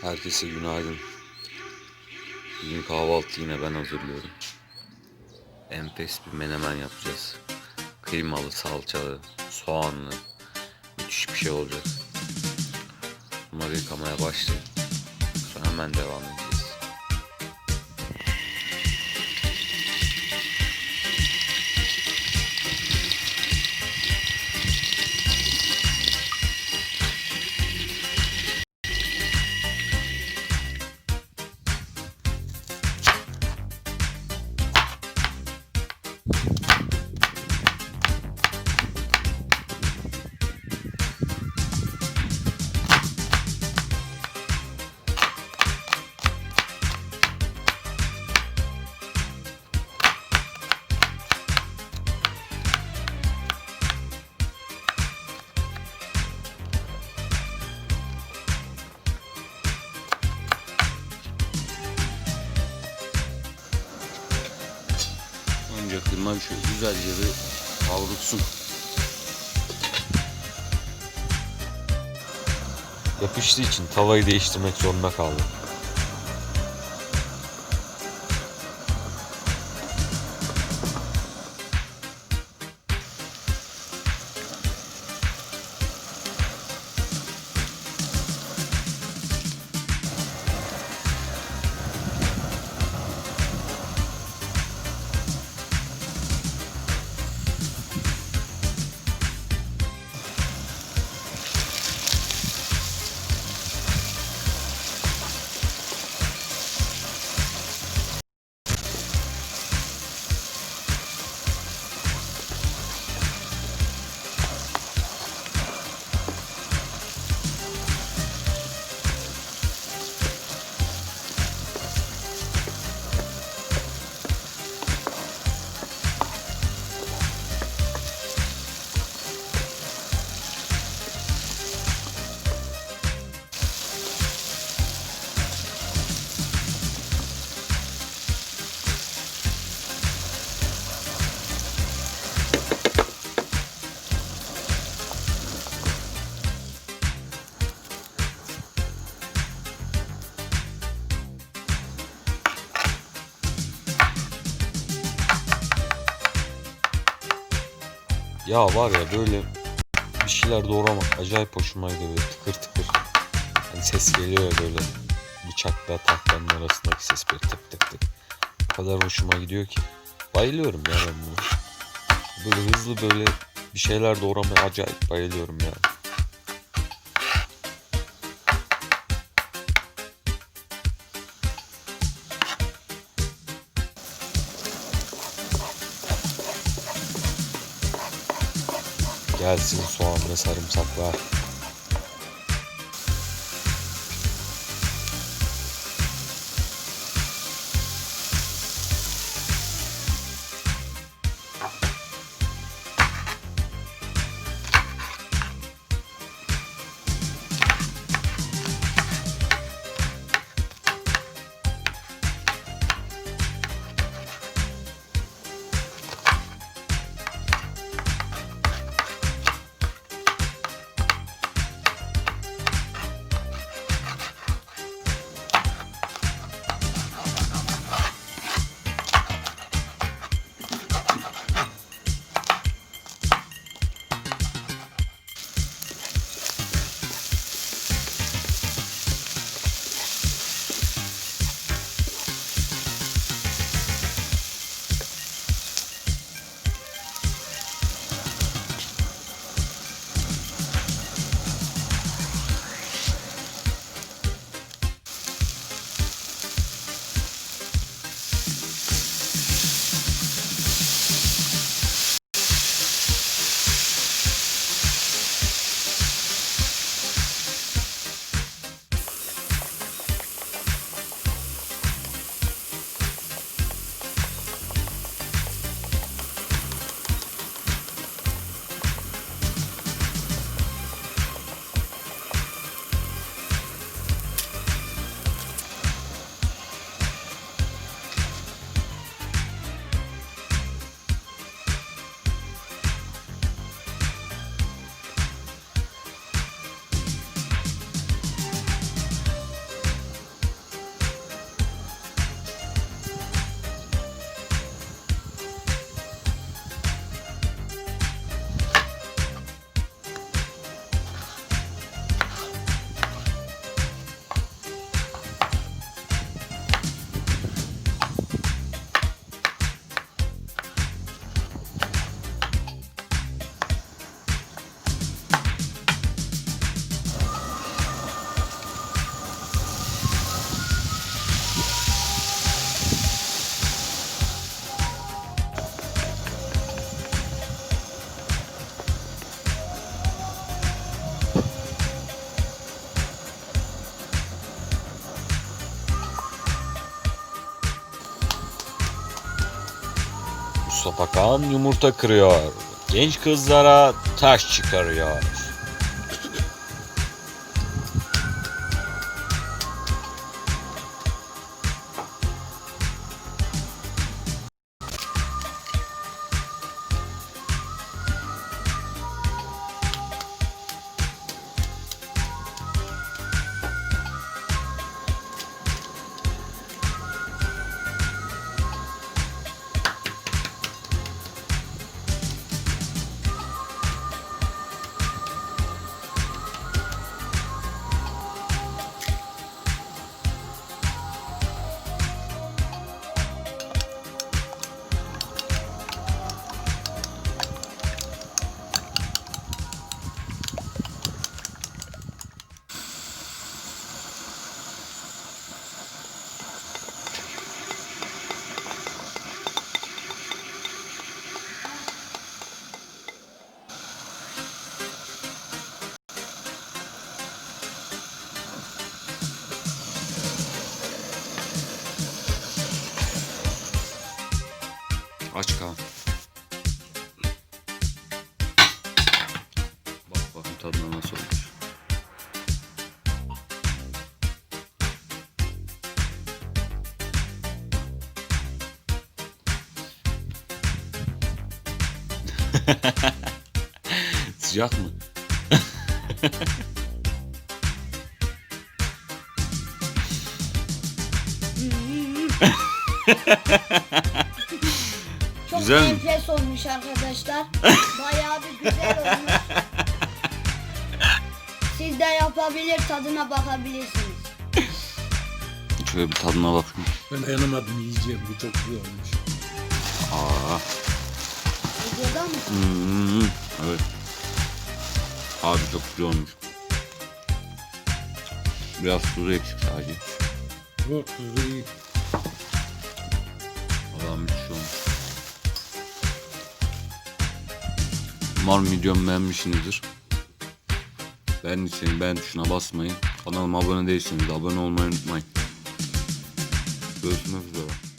Herkese günaydın. Bugün kahvaltı yine ben hazırlıyorum. Enfes bir menemen yapacağız. Kıymalı, salçalı, soğanlı. Müthiş bir şey olacak. Bunları yıkamaya başlayayım. Sonra hemen devam edeceğiz. Kıyma şöyle güzelce bir kavrulsun. Yapıştığı için tavayı değiştirmek zorunda kaldım. Ya var ya böyle bir şeyler doğramak acayip hoşuma gidiyor böyle tıkır tıkır. Hani ses geliyor ya böyle bıçakla tahtanın arasındaki ses böyle tık tık tık. O kadar hoşuma gidiyor ki. Bayılıyorum ya ben buna. Böyle hızlı böyle bir şeyler doğramaya acayip bayılıyorum ya. Gelsin soğan ve sarımsaklar. Mustafa Kan yumurta kırıyor. Genç kızlara taş çıkarıyor. Aç Kaan. Bak bakın tadına nasıl olmuş. Sıcak mı? Çok Güzel mi? enfes olmuş arkadaşlar. Bayağı bir güzel olmuş. Siz de yapabilir tadına bakabilirsiniz. Şöyle bir tadına bakayım. Ben dayanamadım yiyeceğim. Bu çok güzel olmuş. Aa. Videoda mı? Hmm, evet. Abi çok güzel olmuş. Biraz tuzu eksik sadece. Bu tuzu iyi. Allah'ım müthiş olmuş. Umarım videomu beğenmişsinizdir. Beğendiyseniz beğen tuşuna basmayı, kanalıma abone değilseniz de abone olmayı unutmayın. Görüşmek üzere.